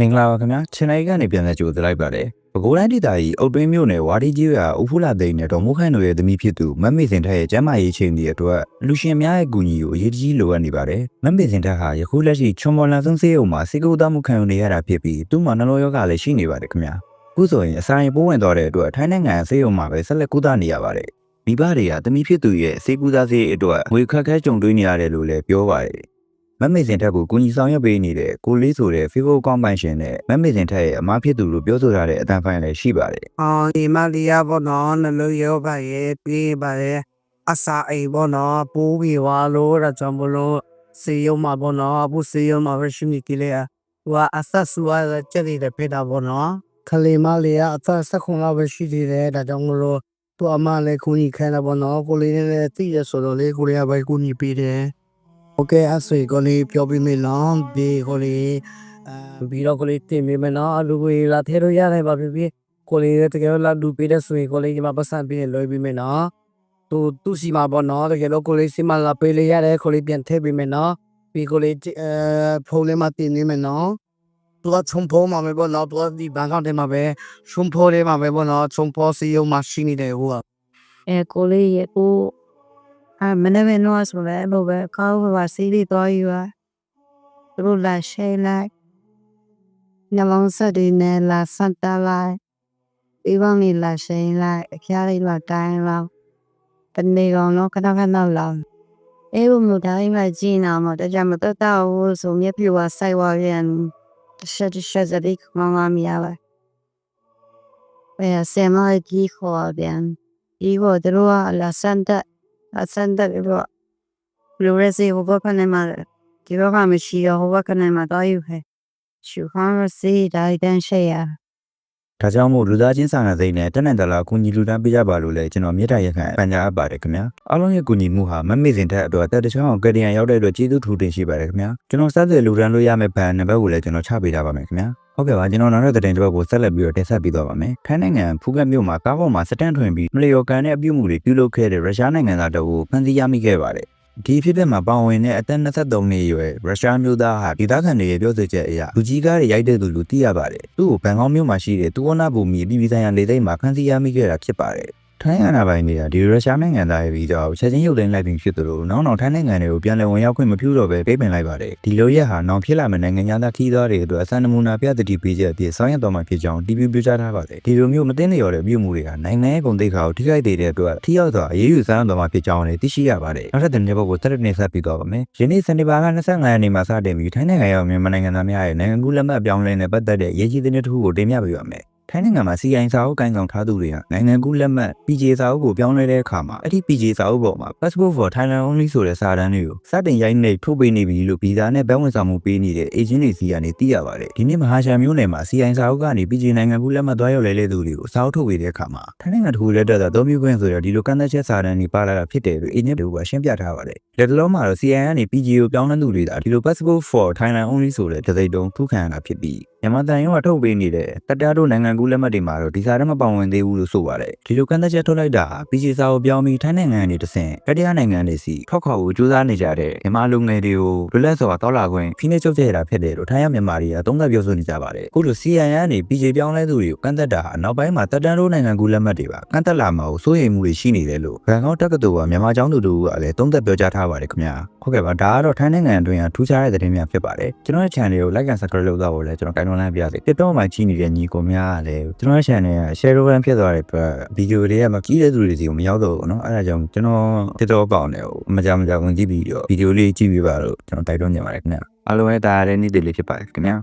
မင်္ဂလာပါခင်ဗျာချန်နယ်ကနေပြန်လည်ကြိုဆိုလိုက်ပါတယ်ပဲခူးတိုင်းဒေသကြီးအုတ်တွင်းမြို့နယ်ဝါဒီကြီးရွာဥဖူလာသိန်းနဲ့ဒေါ်မိုးခိုင်တို့ရဲ့သမီးဖြစ်သူမတ်မေစင်ထက်ရဲ့ကျမ်းမာရေးချိန်တွေအတွက်လူရှင်များရဲ့ကူညီကိုအရေးတကြီးလိုအပ်နေပါတယ်မတ်မေစင်ထက်ဟာယခုလက်ရှိချွန်မော်လန်ဆုံးစေးရုံမှာစေကူသားမှုခံယူနေရတာဖြစ်ပြီးသူ့မှာနှလုံးရောဂါလည်းရှိနေပါတယ်ခင်ဗျာအခုဆိုရင်အစာရင်ပိုးဝင်သွားတဲ့အတွက်ထိုင်းနိုင်ငံစေးရုံမှာပဲဆက်လက်ကုသနေရပါတယ်မိဘတွေကသမီးဖြစ်သူရဲ့စေကူသားစေးအတွက်ငွေခက်ခဲကြုံတွေ့နေရတယ်လို့လည်းပြောပါတယ် မက်မေစင်ထက်ကိုကူညီဆောင်ရွက်ပေးနေတဲ့ကိုလေးဆိုတဲ့ Facebook ကောင်းပိုင်ရှင်နဲ့မက်မေစင်ထက်ရဲ့အမားဖြစ်သူလို့ပြောဆိုထားတဲ့အတန်ဖိုင်လည်းရှိပါတယ်အော်ဒီမလီယာဘောနော်နလူယောပါရဲ့ပြေးပါရဲ့အစာအိမ်ဘောနော်ပိုးပြီးွားလို့ဒါကြောင့်မလို့စေယုံမှာဘောနော်အခုစေယုံမှာပဲရှိနေကြလေဟိုကအဆက်ဆူရတဲ့ကြက်တွေပဲတာဘောနော်ခလေးမလေးကအသက်ဆက်ခွန်လောက်ပဲရှိသေးတယ်ဒါကြောင့်မလို့သူ့အမလည်းကူညီခိုင်းတာဘောနော်ကိုလေးလည်းသိရဆိုတော့လေကိုလေးကပဲကူညီပေးတယ် โอเคအဲ့ဆိုကိုလေးပြောပြမယ်နော်ဒီကိုလေးအဲပြီးတော့ကိုလေးတင်ပေးမယ်နော်အလူကိုလာထဲလို့ရတယ်ပါပြီ ကိုလေးတကယ်လို့လာလူပေးတဲ့ဆိုရင်ကိုလေးဒီမှာပတ်စံပေးရင်လွှဲပေးမယ်နော်သူသူစီမှာပေါ့နော်တကယ်လို့ကိုလေးစီမှာလာပေးလေရတယ်ကိုလေးပြန်ထည့်ပေးမယ်နော်ပြီးကိုလေးအဲဖုန်းလေးမှာတင်နေမယ်နော်သူကချုံဖုံးမှာပဲပေါ့နော်သူကဒီဘန်ကောက်ထဲမှာပဲချုံဖုံးလေးမှာပဲပေါ့နော်ချုံဖုံးစီယုံမှာရှိနေတယ်ဟိုက အဲကိုလေးရဲ့ကို အမနေ့ကနော်ဆိုလဲဘယ်ပဲကောင်းပါစီးလေးတော့ယူอ่ะသူတို့လာရှဲလိုက်ညလုံးဆက်ဒီနဲ့လာစန်တာလိုက်ဒီဘန်းလေးလာရှဲလိုက်အခါလေးလာတိုင်းလောက်တနေ့ကောင်တော့ခဏခဏလောက်အဲဘုံမတိုင်းမှာကြည့်နာမတကြမတတဘူးဆိုမြပြဝဆိုင်ဝရင်တစ်ချက်တစ်ချက်စရိတ်မမမရပါအဲဆယ်မကြီးခေါ်ပြန်ဒီဘောတို့ကလာစန်တ က်လာစန်တက်ပြီးတော့လူရဲစီဟိုဘက်ကနေမှာဒီဘက်ကမရှိတော့ဟိုဘက်ကနေမှာတော့ယူခဲ့ရှူခါရစီဒါတန်ရှေ့ရ ဒါကြောင့်မို့လူသားချင်းစာနာသိနဲ့တက်နိုင်တလားကူညီလူတန်းပေးကြပါလို့လည်းကျွန်တော်မြေတားရခံပန်ကြားအပ်ပါတယ်ခင်ဗျာအားလုံးရဲ့ကူညီမှုဟာမက်မေစင်ထက်အတွက်တက်တချောင်းကယ်ဒီယန်ရောက်တဲ့အတွက်ကျေးဇူးထူးတင်ရှိပါတယ်ခင်ဗျာကျွန်တော်စတဲ့လူတန်းလို့ရမယ့်ဘန်နံပါတ်ကိုလည်းကျွန်တော်ချပေးထားပါမယ်ခင်ဗျာဟုတ်ကဲ့ပါကျွန်တော်နောက်တဲ့တဲ့တစ်ပတ်ကိုဆက်လက်ပြီးတော့တင်ဆက်ပေးသွားပါမယ်ထိုင်းနိုင်ငံဖူးကတ်မြို့မှာကားပေါ်မှာစတန်ထွင်ပြီးမလျော်ကန်တဲ့အပြုအမူတွေပြုလုပ်ခဲ့တဲ့ရုရှားနိုင်ငံသားတအုပ်ဖမ်းဆီးရမိခဲ့ပါတယ် ဒီဖြစ်တဲ့မှာပါဝင်တဲ့အသက်23နှစ်အရွယ်ရုရှားမျိုးသားဟာဒေသခံတွေရဲ့ပြောဆိုချက်အရလူကြီးကားတွေရိုက်တဲ့သူလို့သိရပါတယ်။သူ့ကိုဘန်ကောက်မြို့မှာရှိတဲ့တူဝနာဘူမီပြည်ပြည်ဆိုင်ရာလေသိမ်းမှာခန်းစည်းရမိခဲ့တာဖြစ်ပါတယ်။ ထိုင်းအာဏာပိုင်တွေကဒီရုရှားနိုင်ငံသားရဲ့ဗီဇာကိုချက်ချင်းရုပ်သိမ်းလိုက်ပြီးဖြစ်သလိုနောက်နောက်ထိုင်းနိုင်ငံတွေကိုပြန်လည်ဝင်ရောက်ခွင့်မပြုတော့ဘဲပေးပင်လိုက်ပါတယ်။ဒီလိုရက်ဟာနောင်ဖြစ်လာမယ့်နိုင်ငံသားခီးသားတွေအတွက်အစံနမူနာပြသတိပေးချက်အဖြစ်ဆောင်ရွက်တော်မှာဖြစ်ကြောင်းတီဗီပြကြားထားပါတယ်။ဒီလိုမျိုးမသိလျော်တဲ့ပြုမှုတွေကနိုင်ငံရဲ့ဂုဏ်သိက္ခာကိုထိခိုက်နေတဲ့အတွက်ထိရောက်စွာအရေးယူဆောင်ရွက်တော်မှာဖြစ်ကြောင်းလည်းသိရှိရပါတယ်။နောက်ထပ်တဲ့ဘက်ကိုဆက်လက်နေဆက်ပြီးတော့ပါမယ်။ယနေ့စနေပါက25ရက်နေ့မှာစတင်ပြီးထိုင်းနိုင်ငံရောက်မြန်မာနိုင်ငံသားများရဲ့နိုင်ငံကူးလက်မှတ်ပြောင်းလဲနဲ့ပတ်သက်တဲ့ရည်ကြီးတဲ့နေ့တစ်ခုကိုတင်ပြပေးပါမယ်။ ထိုင်းနိုင်ငံမှာ CI စာအုပ်ကိုင်ဆောင်ထားသူတွေဟာနိုင်ငံကူးလက်မှတ် PJ စာအုပ်ကိုပြောင်းလဲတဲ့အခါမှာအဲ့ဒီ PJ စာအုပ်ပေါ်မှာ Passport for Thailand Only ဆိုတဲ့စာတမ်းတွေကိုစတင်ရိုက်နှိပ်ထုတ်ပေးနေပြီလို့ဗီဇာနဲ့ဘက်ဝင်ဆောင်မှုပေးနေတဲ့ agent တွေစီကနေသိရပါတယ်ဒီနေ့မဟာရှာမျိုးနယ်မှာ CI စာအုပ်ကနေ PJ နိုင်ငံကူးလက်မှတ်သွားရောက်လဲလဲသူတွေကိုစာအုပ်ထုတ်ပေးတဲ့အခါမှာထိုင်းနိုင်ငံတစ်ခုလက်တက်သာသုံးမျိုးခွင့်ဆိုတဲ့ဒီလိုကန့်သက်ချက်စာတမ်းတွေပါလာတာဖြစ်တယ်လို့ agent တွေကရှင်းပြထားပါတယ် လက်တလုံးမှာတော့ CI ကနေ PJ ကိုပြောင်းလဲသူတွေဒါဒီလို Passport for Thailand Only ဆိုတဲ့တစိမ့်တုံးထုခံရတာဖြစ်ပြီးမြန်မာတန်ရုံးကထုတ်ပေးနေတဲ့တက်တားတို့နိုင်ငံကူးလက်မှတ်တွေမှာတော့ဒီစာတမ်းမပါဝင်သေးဘူးလို့ဆိုပါတယ်ဒီလိုကန့်သက်ချက်ထုတ်လိုက်တာဟာ PJ စာကိုပြောင်းပြီးထိုင်းနိုင်ငံကနေတဆင့်တတိယနိုင်ငံတွေစီထောက်ခေါ်ဖို့ကြိုးစားနေကြတဲ့မြန်မာလူငယ်တွေကိုလွတ်လပ်စွာတောက်လာခွင့်ဖိနှိပ်ချုပ်ချယ်တာဖြစ်တယ်လို့ထိုင်းရမြန်မာတွေကသုံးသပ်ပြောဆိုနေကြပါတယ်အခုလို CIN ကနေ PJ ပြောင်းလဲသူတွေကိုကန့်သက်တာဟာနောက်ပိုင်းမှာတက်တန်းတို့နိုင်ငံကူးလက်မှတ်တွေပါကန့်သက်လာမှာကိုစိုးရိမ်မှုတွေရှိနေတယ်လို့ဘန်ကောက်တက္ကသိုလ်ကမြန်မာကျောင်းသူတို့ကလည်းသုံးသပ်ပြောကြားထားပါတယ်ခင်ဗျာဟုတ်ကဲ့ပါဒါကတော့ထိုင်းနိုင်ငံအတွင်းကထူးခြားတဲ့သတင်းများဖြစ်ပါတယ်ကျွန်တော်ရဲ့ channel ကို like and subscribe လုပ်တော့လည်းကျွန်တော်ကိုင်တွန်းလိုက်ပြစေတစ်တော့မှကြီးနေတဲ့ညီကိုများကလည်းကျွန်တော်ရဲ့ channel က share ရန်ဖြစ်သွားတဲ့အတွက်ဗီဒီယိုတွေကမကြီးတဲ့သူတွေစီကိုမရောက်တော့ဘူးเนาะအဲဒါကြောင့်ကျွန်တော်တစ်တော့ကောင်းတယ်ဟိုမကြမကြဝင်ကြည့်ပြီးတော့ဗီဒီယိုလေးကြည့်ပြီးပါလို့ကျွန်တော်တိုက်တွန်းနေပါတယ်ခင်ဗျာအားလုံးရဲ့တာရတဲ့နေ့တွေလေးဖြစ်ပါတယ်ခင်ဗျာ